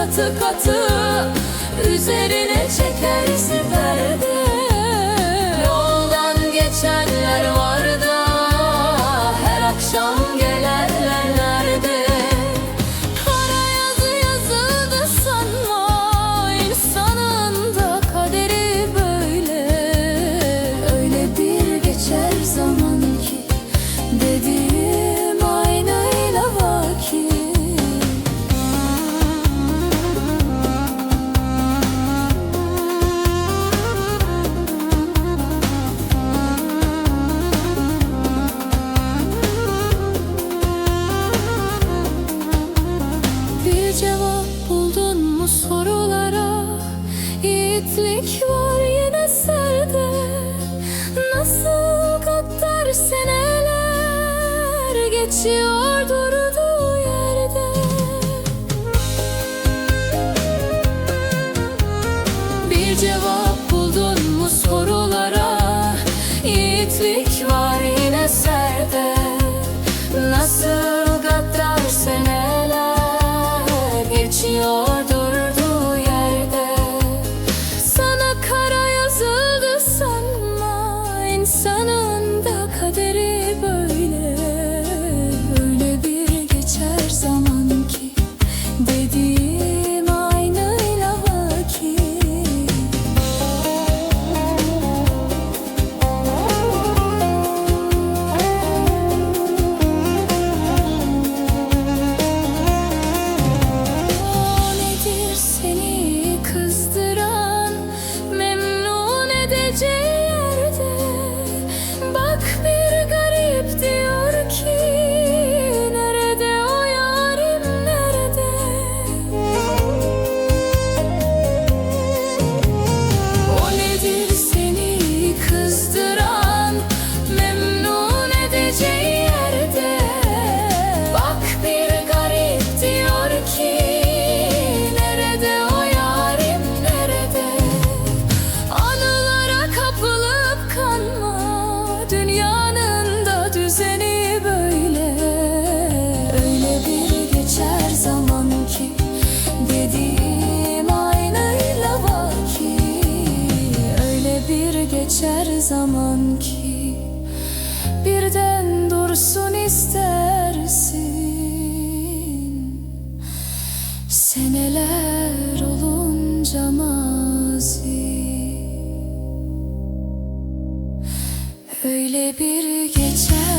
katı katı Üzerine çekersin perde Yoldan geçenler var da Her akşam gelenler nerede? Kara yazı yazıldı sanma İnsanın da kaderi böyle. Öyle bir geçer zaman ki Dediğim Yiğitlik var yine serde Nasıl gaddar seneler Geçiyor durduğu yerde. Bir cevap buldun mu sorulara? Yiğitlik var yine serde Nasıl gaddar seneler Geçiyor durduğu da geçer zaman ki Birden dursun istersin. Seneler olunca mazi. Öyle bir geçer